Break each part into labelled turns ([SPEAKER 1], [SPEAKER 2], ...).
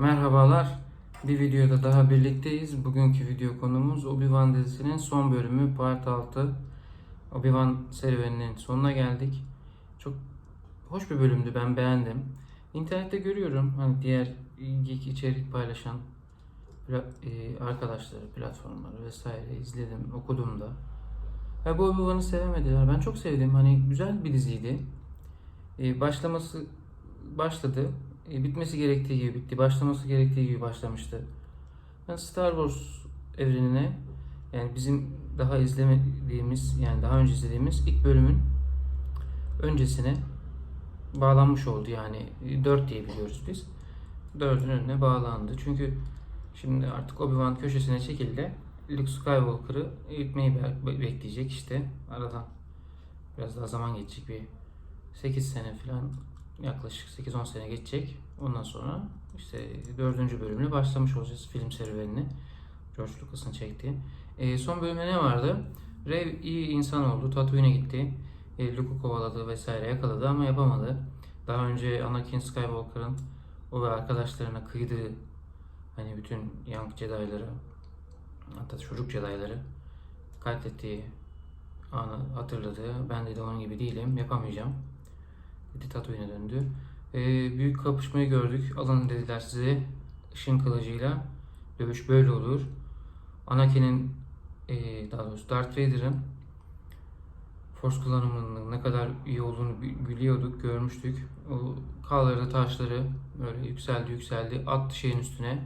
[SPEAKER 1] Merhabalar. Bir videoda daha birlikteyiz. Bugünkü video konumuz Obi-Wan dizisinin son bölümü Part 6. Obi-Wan serüveninin sonuna geldik. Çok hoş bir bölümdü. Ben beğendim. İnternette görüyorum hani diğer geek içerik paylaşan e, arkadaşları, platformları vesaire izledim, okudum da. Ya bu Obi-Wan'ı sevemediler. Ben çok sevdim. Hani güzel bir diziydi. E, başlaması başladı. E, bitmesi gerektiği gibi bitti. Başlaması gerektiği gibi başlamıştı. Ben Star Wars evrenine yani bizim daha izlemediğimiz yani daha önce izlediğimiz ilk bölümün öncesine bağlanmış oldu yani 4 diye biliyoruz biz. 4'ün önüne bağlandı. Çünkü şimdi artık Obi-Wan köşesine çekildi. Luke Skywalker'ı itmeyi be- bekleyecek işte. Aradan biraz daha zaman geçecek bir 8 sene falan yaklaşık 8-10 sene geçecek. Ondan sonra işte dördüncü bölümüne başlamış olacağız film serüvenini. George Lucas'ın çektiği. E, son bölümde ne vardı? Rey iyi insan oldu. Tatooine'e gitti. E, Luke'u kovaladı vesaire yakaladı ama yapamadı. Daha önce Anakin Skywalker'ın o ve arkadaşlarına kıydığı hani bütün Young Jedi'ları hatta çocuk Jedi'ları katlettiği anı hatırladı. Ben dedi onun gibi değilim. Yapamayacağım. Tatooine'e döndü. Ee, büyük kapışmayı gördük. Alın dediler size ışın kılıcıyla. Dövüş böyle olur. Anakin'in ee, daha doğrusu Darth Vader'ın Force kullanımının ne kadar iyi olduğunu bi- biliyorduk, görmüştük. O kaldırdı taşları böyle yükseldi yükseldi. Attı şeyin üstüne.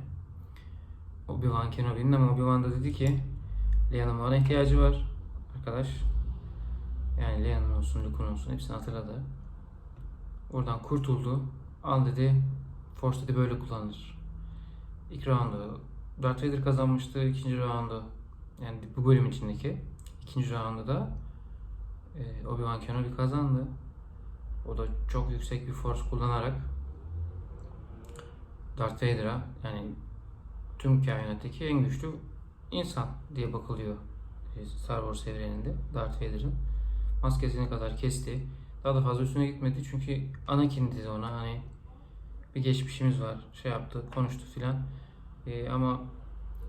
[SPEAKER 1] Obi-Wan Kenobi'nin ama Obi-Wan da dedi ki Leia'nın bana ihtiyacı var arkadaş. Yani Leia'nın olsun, Luke'un olsun hepsini hatırladı. Oradan kurtuldu. Al dedi. Force dedi böyle kullanılır. İlk roundu Darth Vader kazanmıştı. ikinci roundu yani bu bölüm içindeki ikinci roundu da e, Obi-Wan Kenobi kazandı. O da çok yüksek bir force kullanarak Darth Vader'a yani tüm kainattaki en güçlü insan diye bakılıyor e, Star Wars evreninde Darth Vader'ın maskesine kadar kesti. Daha da fazla üstüne gitmedi çünkü Anakin dedi ona hani bir geçmişimiz var şey yaptı konuştu filan Ee, ama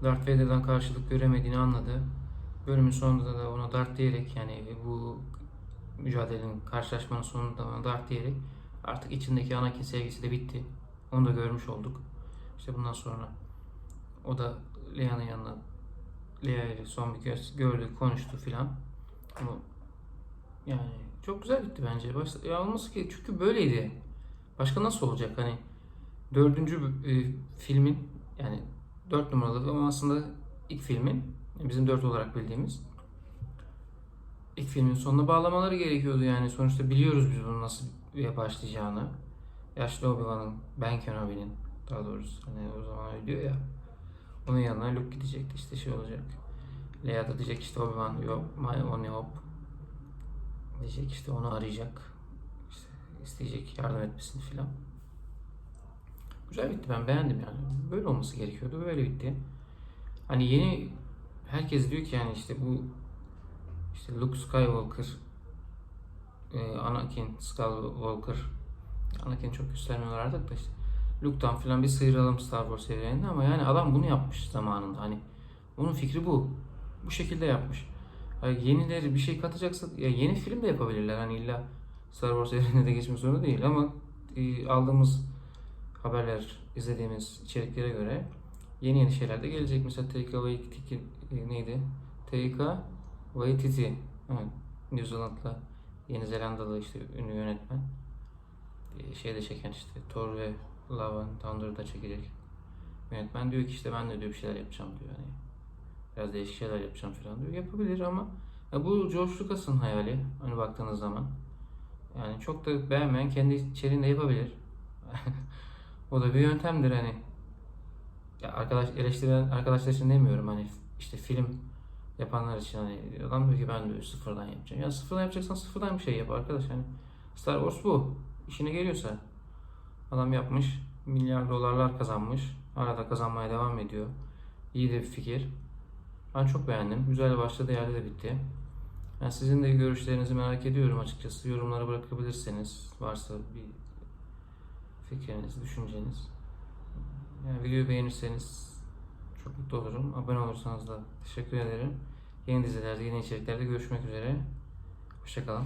[SPEAKER 1] Darth Vader'dan karşılık göremediğini anladı. Bölümün sonunda da ona Darth diyerek yani bu mücadelenin karşılaşmanın sonunda ona Darth diyerek artık içindeki Anakin sevgisi de bitti. Onu da görmüş olduk. İşte bundan sonra o da Leia'nın yanına Leia ile son bir göz gördü, konuştu filan. Ama yani çok güzel bitti bence. Başta, ya olması ki çünkü böyleydi. Başka nasıl olacak hani dördüncü e, filmin yani dört numaralı ama aslında ilk filmin bizim dört olarak bildiğimiz ilk filmin sonuna bağlamaları gerekiyordu yani sonuçta biliyoruz biz bunun nasıl başlayacağını. Yaşlı Obi-Wan'ın, Ben Kenobi'nin daha doğrusu hani o zaman öyle diyor ya onun yanına Luke gidecekti işte şey olacak. Leia da diyecek işte Obi-Wan yok my only hope diyecek işte onu arayacak. İşte isteyecek yardım etmesini filan. Güzel bitti ben beğendim yani. Böyle olması gerekiyordu. Böyle bitti. Hani yeni herkes diyor ki yani işte bu işte Luke Skywalker e, Anakin Skywalker Anakin çok göstermiyorlar artık da işte Luke'tan falan bir sıyrılalım Star Wars evreninde ama yani adam bunu yapmış zamanında hani onun fikri bu. Bu şekilde yapmış. Yenileri bir şey katacaksa ya yeni film de yapabilirler hani illa Star Wars evreninde de geçmek zorunda değil ama e, aldığımız haberler, izlediğimiz içeriklere göre yeni yeni şeyler de gelecek. Mesela Taika Waititi e, neydi? Taika Waititi. Evet. New Zealand'la Yeni Zelandalı işte ünlü yönetmen. E, şeyde çeken işte Thor ve Love and Thunder'da çekecek. Yönetmen diyor ki işte ben de diyor bir şeyler yapacağım diyor. Hani biraz değişik şeyler yapacağım falan diyor. Yapabilir ama ya bu George Lucas'ın hayali. Hani baktığınız zaman. Yani çok da beğenmeyen kendi içeriğinde yapabilir. O da bir yöntemdir hani. Ya arkadaş eleştiren arkadaşlar için demiyorum hani işte film yapanlar için hani adam diyor ki ben diyor sıfırdan yapacağım. Ya sıfırdan yapacaksan sıfırdan bir şey yap arkadaş hani. Star Wars bu. İşine geliyorsa. Adam yapmış. Milyar dolarlar kazanmış. Hala da kazanmaya devam ediyor. İyi de bir fikir. Ben çok beğendim. Güzel başladı yerde de bitti. Ben sizin de görüşlerinizi merak ediyorum açıkçası. Yorumlara bırakabilirseniz varsa bir fikriniz, düşünceniz Yani videoyu beğenirseniz çok mutlu olurum. Abone olursanız da teşekkür ederim. Yeni dizilerde, yeni içeriklerde görüşmek üzere. Hoşçakalın.